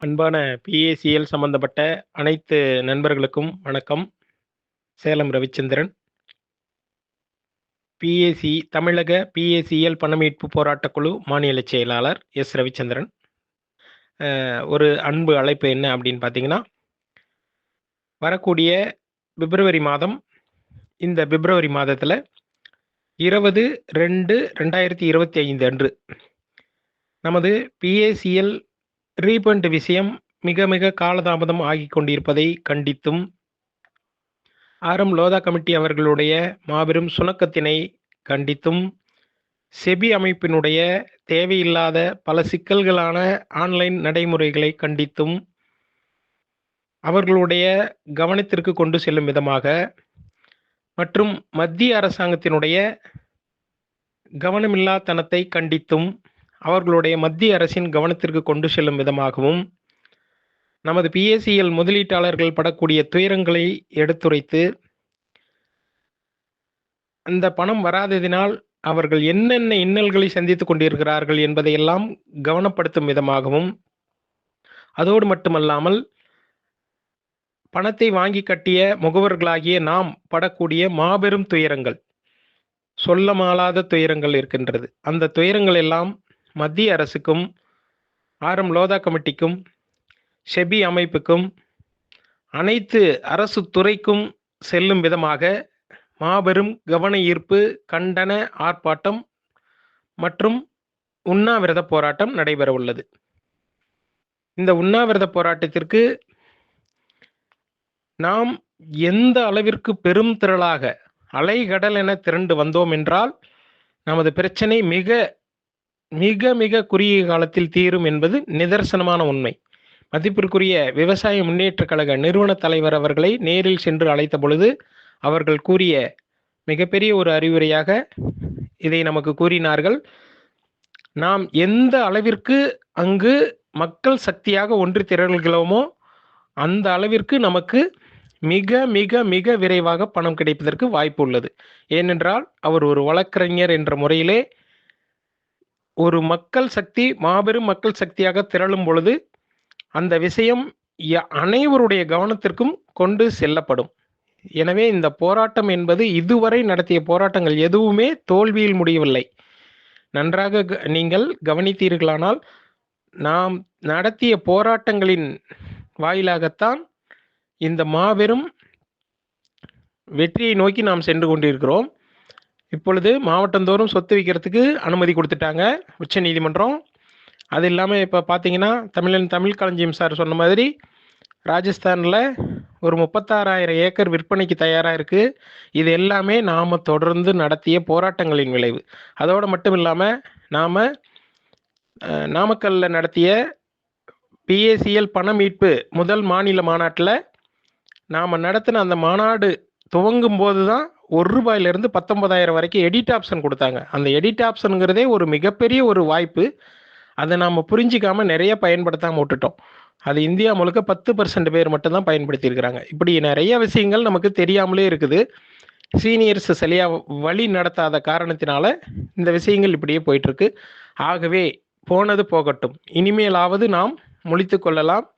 அன்பான பிஏசிஎல் சம்பந்தப்பட்ட அனைத்து நண்பர்களுக்கும் வணக்கம். சேலம் ரவிச்சந்திரன். பிஏசி தமிழக பிஏசிஎல் பண மீட்பு போராட்டக் குழு மாநில செயலாளர் எஸ். ரவிச்சந்திரன். ஒரு அன்பு அழைப்பு என்ன அப்படின்னு பார்த்தீங்கன்னா, வரக்கூடிய பிப்ரவரி மாதம் இந்த பிப்ரவரி மாதத்தில் இருபது ரெண்டு ரெண்டாயிரத்தி இருபத்தி ஐந்து அன்று நமது பிஏசிஎல் ரீபண்ட் விஷயம் மிக மிக காலதாமதம் ஆகிக் கொண்டிருப்பதை கண்டித்தும், ஆரம் லோதா கமிட்டி அவர்களுடைய மாபெரும் சுணக்கத்தினை கண்டித்தும், செபி அமைப்பினுடைய தேவையில்லாத பல சிக்கல்களான ஆன்லைன் நடைமுறைகளை கண்டித்தும், அவர்களுடைய கவனத்திற்கு கொண்டு செல்லும் விதமாக மற்றும் மத்திய அரசாங்கத்தினுடைய கவனமில்லாத்தனத்தை கண்டித்தும், அவர்களுடைய மத்திய அரசின் கவனத்திற்கு கொண்டு செல்லும் விதமாகவும், நமது பிஎஸ்சியில் முதலீட்டாளர்கள் படக்கூடிய துயரங்களை எடுத்துரைத்து அந்த பணம் வராததினால் அவர்கள் என்னென்ன இன்னல்களை சந்தித்துக் கொண்டிருக்கிறார்கள் என்பதையெல்லாம் கவனப்படுத்தும் விதமாகவும், அதோடு மட்டுமல்லாமல் பணத்தை வாங்கி கட்டிய முகவர்களாகிய நாம் படக்கூடிய மாபெரும் துயரங்கள், சொல்ல மாளாத துயரங்கள் இருக்கின்றது. அந்த துயரங்கள் எல்லாம் மத்திய அரசுக்கும், ஆர்.எம். லோதா கமிட்டிக்கும், ஷெபி அமைப்புக்கும், அனைத்து அரசு துறைக்கும் செல்லும் விதமாக மாபெரும் கவன ஈர்ப்பு, கண்டன ஆர்ப்பாட்டம் மற்றும் உண்ணாவிரத போராட்டம் நடைபெறவுள்ளது. இந்த உண்ணாவிரத போராட்டத்திற்கு நாம் எந்த அளவிற்கு பெரும் திரளாக அலைகடல் என திரண்டு வந்தோம் என்றால், நமது பிரச்சனை மிக மிக மிக குறுகிய காலத்தில் தீரும் என்பது நிதர்சனமான உண்மை. மதிப்பிற்குரிய விவசாய முன்னேற்றக் கழக நிறுவன தலைவர் அவர்களை நேரில் சென்று அழைத்த பொழுது, அவர்கள் கூறிய மிகப்பெரிய ஒரு அறிவுரையாக இதை நமக்கு கூறினார்கள். நாம் எந்த அளவிற்கு அங்கு மக்கள் சக்தியாக ஒன்று திரள்கிறோமோ, அந்த அளவிற்கு நமக்கு மிக மிக மிக விரைவாக பணம் கிடைப்பதற்கு வாய்ப்பு உள்ளது. ஏனென்றால், அவர் ஒரு வழக்கறிஞர் என்ற முறையிலே ஒரு மக்கள் சக்தி மாபெரும் மக்கள் சக்தியாக திரளும் பொழுது, அந்த விஷயம் அனைவருடைய கவனத்திற்கும் கொண்டு செல்லப்படும். எனவே இந்த போராட்டம் என்பது இதுவரை நடத்திய போராட்டங்கள் எதுவுமே தோல்வியில் முடியவில்லை. நன்றாக க நீங்கள் கவனித்தீர்களானால், நாம் நடத்திய போராட்டங்களின் வாயிலாகத்தான் இந்த மாபெரும் வெற்றியை நோக்கி நாம் சென்று கொண்டிருக்கிறோம். இப்பொழுது மாவட்டந்தோறும் சொத்து வைக்கிறதுக்கு அனுமதி குடுத்துட்டாங்க உச்சநீதிமன்றம். அது இல்லாமல் இப்போ பார்த்தீங்கன்னா, தமிழன் தமிழ் களஞ்சியம் சார் சொன்ன மாதிரி, ராஜஸ்தானில் ஒரு 36,000 ஏக்கர் விற்பனைக்கு தயாராக இருக்குது இது எல்லாமே நாம் தொடர்ந்து நடத்திய போராட்டங்களின் விளைவு. அதோடு மட்டும் இல்லாமல் நாம் நாமக்கல்லில் நடத்திய பிஏசிஎல் பண மீட்பு முதல் மாநில மாநாட்டில் நாம் நடத்தின அந்த மாநாடு துவங்கும் போது தான் ஒரு ரூபாயிலிருந்து பத்தொன்பதாயிரம் வரைக்கும் எடிட் ஆப்ஷன் கொடுத்தாங்க அந்த எடிட் ஆப்ஷனுங்கிறதே ஒரு மிகப்பெரிய ஒரு வாய்ப்பு. அதை நாம் புரிஞ்சுக்காம நிறைய பயன்படுத்தாம விட்டுட்டோம் அது இந்தியா முழுக்க 10% பேர் மட்டும்தான் பயன்படுத்தியிருக்கிறாங்க. இப்படி நிறைய விஷயங்கள் நமக்கு தெரியாமலே இருக்குது. சீனியர்ஸ் சரியாக வழி நடத்தாத காரணத்தினால, இந்த விஷயங்கள் இப்படியே போயிட்டுருக்கு. ஆகவே போனது போகட்டும். இனிமேலாவது நாம் முழித்து கொள்ளலாம்,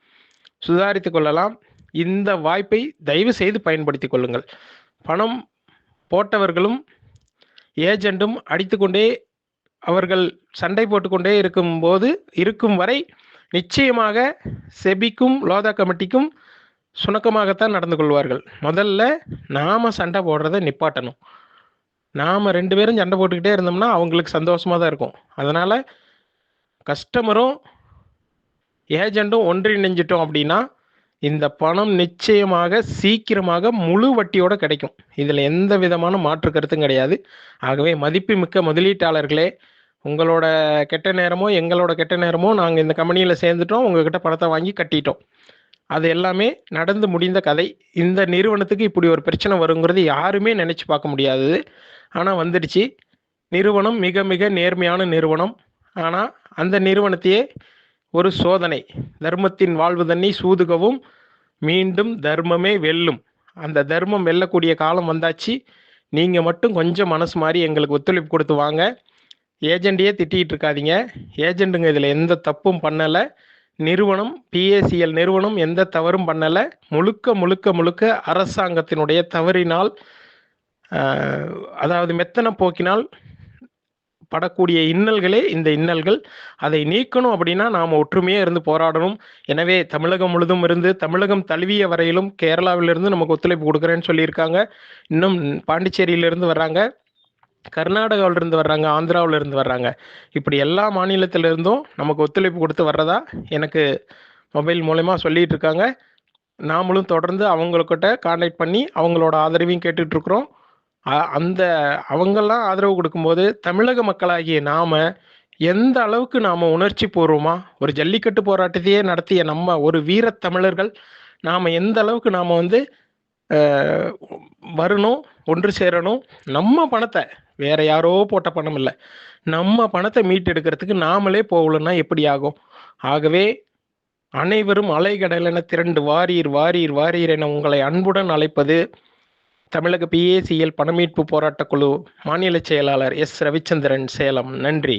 சுதாரித்து கொள்ளலாம். இந்த வாய்ப்பை தயவு செய்து பயன்படுத்திக் கொள்ளுங்கள். பணம் போட்டவர்களும், ஏஜெண்டும் அடித்துக்கொண்டே அவர்கள் சண்டை போட்டுக்கொண்டே இருக்கும்போது இருக்கும் வரை, நிச்சயமாக செபிக்கும், லோதா கமிட்டிக்கும் சுணக்கமாகத்தான் நடந்து கொள்வார்கள். முதல்ல நாம் சண்டை போடுறத நிப்பாட்டணும். நாம் ரெண்டு பேரும் சண்டை போட்டுக்கிட்டே இருந்தோம்னா, அவங்களுக்கு சந்தோஷமாக தான் இருக்கும். அதனால் கஸ்டமரும், ஏஜெண்டும் ஒன்றிணைஞ்சிட்டோம் அப்படின்னா, இந்த பணம் நிச்சயமாக சீக்கிரமாக முழு வட்டியோட கிடைக்கும். இதில் எந்த விதமான மாற்று கருத்தும் கிடையாது. ஆகவே மதிப்புமிக்க முதலீட்டாளர்களே, உங்களோட கெட்ட நேரமோ, எங்களோட கெட்ட நேரமோ நாங்கள் இந்த கம்பெனியில் சேர்ந்துட்டோம். உங்ககிட்ட பணத்தை வாங்கி கட்டிட்டோம். அது எல்லாமே நடந்து முடிந்த கதை. இந்த நிறுவனத்துக்கு இப்படி ஒரு பிரச்சனை வருங்கிறது யாருமே நினச்சி பார்க்க முடியாது ஆனால் வந்துடுச்சு. நிறுவனம் மிக மிக நேர்மையான நிறுவனம். ஆனால் அந்த நிறுவனத்தையே ஒரு சோதனை. தர்மத்தின் வாழ்வு தன்னை சூதுகவும், மீண்டும் தர்மமே வெல்லும். அந்த தர்மம் வெல்லக்கூடிய காலம் வந்தாச்சு. நீங்கள் மட்டும் கொஞ்சம் மனசு மாதிரி எங்களுக்கு ஒத்துழைப்பு கொடுத்து வாங்க. ஏஜெண்டையே திட்டிகிட்டு இருக்காதீங்க. ஏஜெண்டுங்க இதில் எந்த தப்பும் பண்ணலை நிறுவனம் பிஏசிஎல் நிறுவனம் எந்த தவறும் பண்ணலை முழுக்க முழுக்க முழுக்க அரசாங்கத்தினுடைய தவறினால் அதாவது மெத்தன போக்கினால் படக்கூடிய இன்னல்களே இந்த இன்னல்கள். அதை நீக்கணும் அப்படின்னா நாம் ஒற்றுமையாக இருந்து போராடணும். எனவே தமிழகம் முழுதும் இருந்து தமிழகம் தழுவிய வரையிலும் கேரளாவிலிருந்து நமக்கு ஒத்துழைப்பு கொடுக்குறேன்னு சொல்லியிருக்காங்க. இன்னும் பாண்டிச்சேரியிலிருந்து வர்றாங்க. கர்நாடகாவிலிருந்து வர்றாங்க ஆந்திராவிலிருந்து வர்றாங்க. இப்படி எல்லா மாநிலத்திலிருந்தும் நமக்கு ஒத்துழைப்பு கொடுத்து வர்றதா எனக்கு மொபைல் மூலயமா சொல்லிட்டு இருக்காங்க. நாமளும் தொடர்ந்து அவங்கக்கிட்ட கான்டாக்ட் பண்ணி அவங்களோட ஆதரவையும் கேட்டுட்ருக்குறோம் இருக்கிறோம். அந்த அவங்கெல்லாம் ஆதரவு கொடுக்கும்போது தமிழக மக்களாகிய நாம எந்த அளவுக்கு நாம உணர்ச்சி பூர்வமா ஒரு ஜல்லிக்கட்டு போராட்டத்தையே நடத்திய நம்ம ஒரு வீர தமிழர்கள் நாம எந்த அளவுக்கு நாம வந்து வரணும் ஒன்று சேரணும் நம்ம பணத்தை வேற யாரோ போட்ட பணம் இல்லை நம்ம பணத்தை மீட்டெடுக்கிறதுக்கு நாமளே போகலன்னா எப்படி ஆகும்? ஆகவே அனைவரும் அலைகடலென திரண்டு வாரீர் வாரீர் வாரீர் என உங்களை அன்புடன் அழைப்பது தமிழக பிஏசிஎல் பணமீட்பு போராட்டக் குழு மாநில செயலாளர் எஸ். ரவிச்சந்திரன் சேலம். நன்றி.